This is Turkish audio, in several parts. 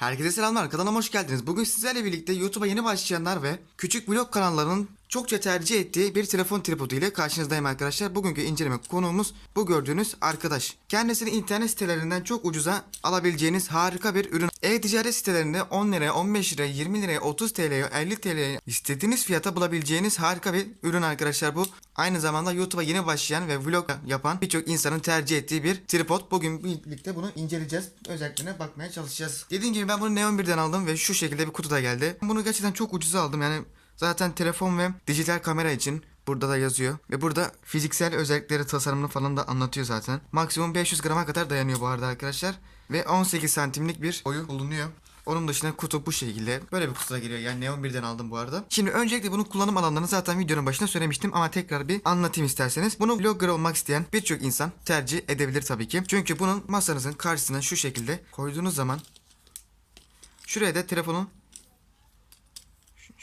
Herkese selamlar kanalıma hoş geldiniz. Bugün sizlerle birlikte YouTube'a yeni başlayanlar ve küçük vlog kanallarının çokça tercih ettiği bir telefon tripodu ile karşınızdayım arkadaşlar. Bugünkü inceleme konuğumuz bu gördüğünüz arkadaş. Kendisini internet sitelerinden çok ucuza alabileceğiniz harika bir ürün. E-ticaret sitelerinde 10 liraya, 15 liraya, 20 liraya, 30 TL'ye, 50 TL'ye istediğiniz fiyata bulabileceğiniz harika bir ürün arkadaşlar bu. Aynı zamanda YouTube'a yeni başlayan ve vlog yapan birçok insanın tercih ettiği bir tripod. Bugün birlikte bunu inceleyeceğiz. Özelliklerine bakmaya çalışacağız. Dediğim gibi ben bunu Neon 1'den aldım ve şu şekilde bir kutuda geldi. Bunu gerçekten çok ucuza aldım yani zaten telefon ve dijital kamera için Burada da yazıyor. Ve burada fiziksel özellikleri tasarımını falan da anlatıyor zaten. Maksimum 500 grama kadar dayanıyor bu arada arkadaşlar. Ve 18 santimlik bir boyu bulunuyor. Onun dışında kutu bu şekilde. Böyle bir kutuda geliyor. Yani Neon 1'den aldım bu arada. Şimdi öncelikle bunun kullanım alanlarını zaten videonun başında söylemiştim ama tekrar bir anlatayım isterseniz. Bunu vlogger olmak isteyen birçok insan tercih edebilir tabii ki. Çünkü bunun masanızın karşısına şu şekilde koyduğunuz zaman şuraya da telefonun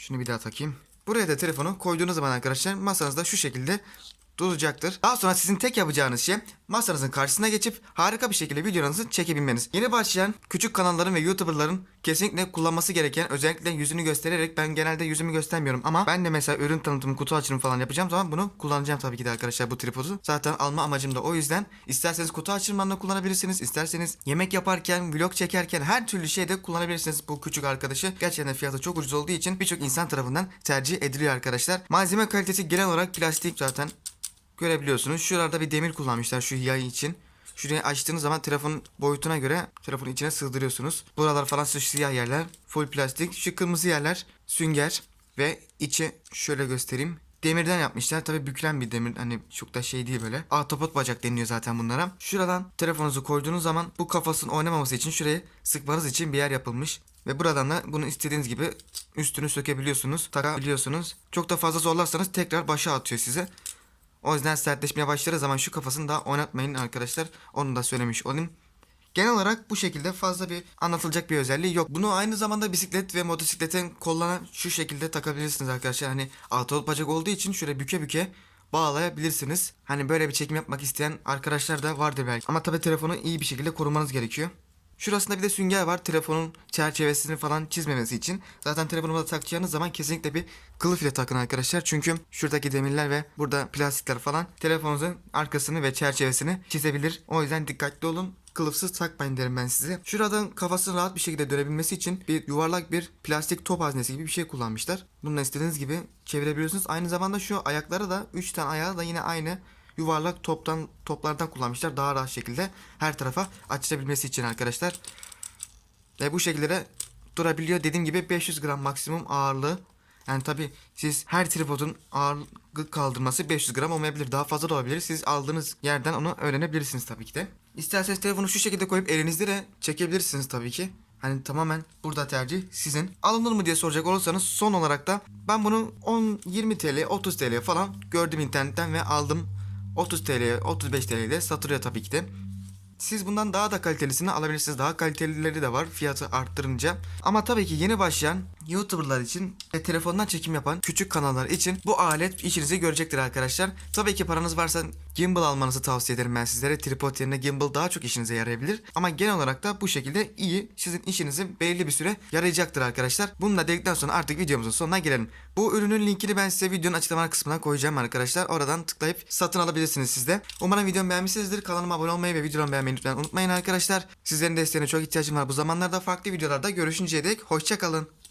şunu bir daha takayım. Buraya da telefonu koyduğunuz zaman arkadaşlar masanızda şu şekilde duracaktır. Daha sonra sizin tek yapacağınız şey masanızın karşısına geçip harika bir şekilde videolarınızı çekebilmeniz. Yeni başlayan küçük kanalların ve YouTuber'ların kesinlikle kullanması gereken özellikle yüzünü göstererek ben genelde yüzümü göstermiyorum ama ben de mesela ürün tanıtımı kutu açılımı falan yapacağım zaman bunu kullanacağım tabii ki de arkadaşlar bu tripodu. Zaten alma amacım da o yüzden isterseniz kutu açılımlarında kullanabilirsiniz. isterseniz yemek yaparken, vlog çekerken her türlü şeyde kullanabilirsiniz bu küçük arkadaşı. Gerçekten fiyatı çok ucuz olduğu için birçok insan tarafından tercih ediliyor arkadaşlar. Malzeme kalitesi genel olarak plastik zaten görebiliyorsunuz. Şuralarda bir demir kullanmışlar şu yay için. Şurayı açtığınız zaman telefonun boyutuna göre telefonun içine sığdırıyorsunuz. Buralar falan şu siyah yerler full plastik. Şu kırmızı yerler sünger ve içi şöyle göstereyim. Demirden yapmışlar. Tabi bükülen bir demir. Hani çok da şey değil böyle. Ahtapot bacak deniliyor zaten bunlara. Şuradan telefonunuzu koyduğunuz zaman bu kafasının oynamaması için şurayı sıkmanız için bir yer yapılmış. Ve buradan da bunu istediğiniz gibi üstünü sökebiliyorsunuz. Takabiliyorsunuz. Çok da fazla zorlarsanız tekrar başa atıyor size. O yüzden sertleşmeye başladığı zaman şu kafasını da oynatmayın arkadaşlar. Onu da söylemiş olayım. Genel olarak bu şekilde fazla bir anlatılacak bir özelliği yok. Bunu aynı zamanda bisiklet ve motosikletin kollarına şu şekilde takabilirsiniz arkadaşlar. Hani altı bacak olduğu için şöyle büke büke bağlayabilirsiniz. Hani böyle bir çekim yapmak isteyen arkadaşlar da vardır belki. Ama tabii telefonu iyi bir şekilde korumanız gerekiyor. Şurasında bir de sünger var. Telefonun çerçevesini falan çizmemesi için. Zaten telefonunuza takacağınız zaman kesinlikle bir kılıf ile takın arkadaşlar. Çünkü şuradaki demirler ve burada plastikler falan telefonunuzun arkasını ve çerçevesini çizebilir. O yüzden dikkatli olun. Kılıfsız takmayın derim ben size. Şuradan kafasını rahat bir şekilde dönebilmesi için bir yuvarlak bir plastik top haznesi gibi bir şey kullanmışlar. Bununla istediğiniz gibi çevirebiliyorsunuz. Aynı zamanda şu ayakları da 3 tane ayağı da yine aynı yuvarlak toptan toplardan kullanmışlar daha rahat şekilde her tarafa açılabilmesi için arkadaşlar. Ve bu şekilde de durabiliyor. Dediğim gibi 500 gram maksimum ağırlığı. Yani tabi siz her tripodun ağırlık kaldırması 500 gram olmayabilir. Daha fazla da olabilir. Siz aldığınız yerden onu öğrenebilirsiniz tabii ki de. İsterseniz telefonu şu şekilde koyup elinizde de çekebilirsiniz tabii ki. Hani tamamen burada tercih sizin. Alınır mı diye soracak olursanız son olarak da ben bunu 10-20 TL 30 TL falan gördüm internetten ve aldım. 30 TL 35 TL'de satılıyor tabii ki de. Siz bundan daha da kalitelisini alabilirsiniz. Daha kalitelileri de var fiyatı arttırınca. Ama tabii ki yeni başlayan YouTuber'lar için ve telefondan çekim yapan küçük kanallar için bu alet işinizi görecektir arkadaşlar. Tabii ki paranız varsa gimbal almanızı tavsiye ederim ben sizlere. Tripod yerine gimbal daha çok işinize yarayabilir. Ama genel olarak da bu şekilde iyi sizin işinizi belirli bir süre yarayacaktır arkadaşlar. Bunu da dedikten sonra artık videomuzun sonuna gelelim. Bu ürünün linkini ben size videonun açıklama kısmına koyacağım arkadaşlar. Oradan tıklayıp satın alabilirsiniz siz de. Umarım videomu beğenmişsinizdir. Kanalıma abone olmayı ve videomu beğenmeyi lütfen unutmayın arkadaşlar. Sizlerin desteğine çok ihtiyacım var. Bu zamanlarda farklı videolarda görüşünceye dek hoşçakalın.